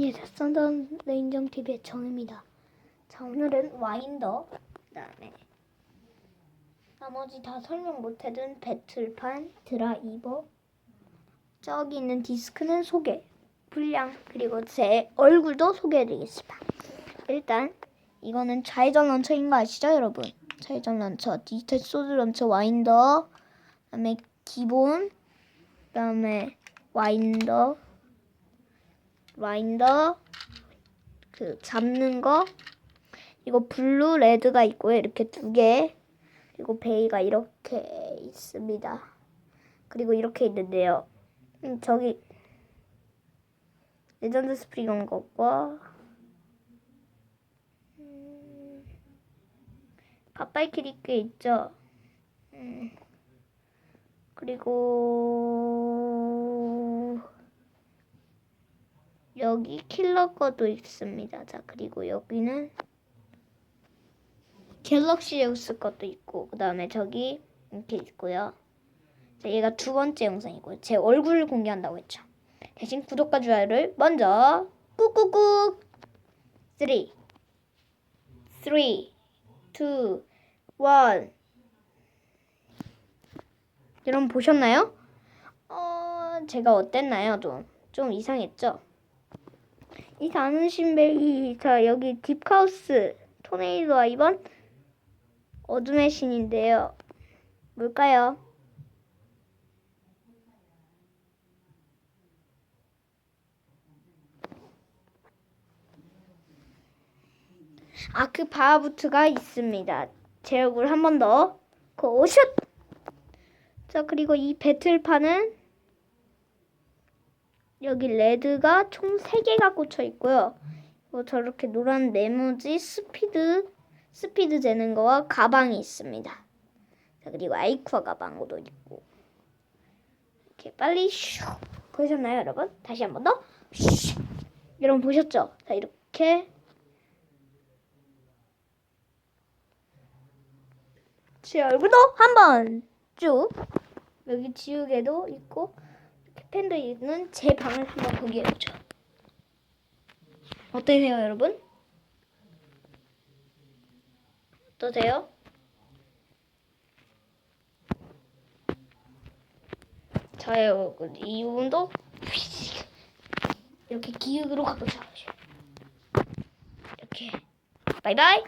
예, 썬던 레인정 TV의 정입니다. 자, 오늘은 와인더, 그다음에 나머지 다 설명 못해둔 배틀판, 드라이버, 저기 있는 디스크는 소개, 분량 그리고 제 얼굴도 소개해드리겠습니다. 일단 이거는 좌회전 런처인 거 아시죠, 여러분? 좌회전 런처, 디지털 소드 런처 와인더, 그다음에 기본, 그다음에 와인더. 와인더 그 잡는 거 이거 블루 레드가 있고요. 이렇게 두 개 그리고 베이가 이렇게 있습니다. 그리고 이렇게 있는데요. 음, 저기 레전드 스프링 것과 음, 갓바이킬이 꽤 있죠? 음, 그리고 여기 킬러 거도 있습니다. 자, 그리고 여기는 갤럭시 제우스 것도 있고, 그 다음에 저기 이렇게 있고요. 자, 얘가 두 번째 영상이고요. 제 얼굴을 공개한다고 했죠. 대신 구독과 좋아요를 먼저 꾹꾹꾹 3 3 2 1 여러분 보셨나요? 어, 제가 어땠나요? 좀, 좀 이상했죠? 이 다는 신베이 자 여기 딥하우스 토네이도와 이번 어둠의 신인데요. 뭘까요? 아크 바하부트가 있습니다. 제 얼굴 한 번 더. 고슛! 자 그리고 이 배틀판은 여기 레드가 총 3개가 꽂혀 있고요. 뭐 저렇게 노란 네모지 스피드 스피드 재는 거와 가방이 있습니다. 자, 그리고 아이쿠아 가방도 있고 이렇게 빨리 슉 보셨나요, 여러분? 다시 한 번 더. 슉. 여러분 보셨죠? 자, 이렇게 제 얼굴도 한번 쭉 여기 지우개도 있고 팬도 있는 제 방을 한번 보기해 보죠. 어떠세요, 여러분? 어떠세요? 저의 얼굴 이 부분도 이렇게 기획으로 가보자. 이렇게 바이바이.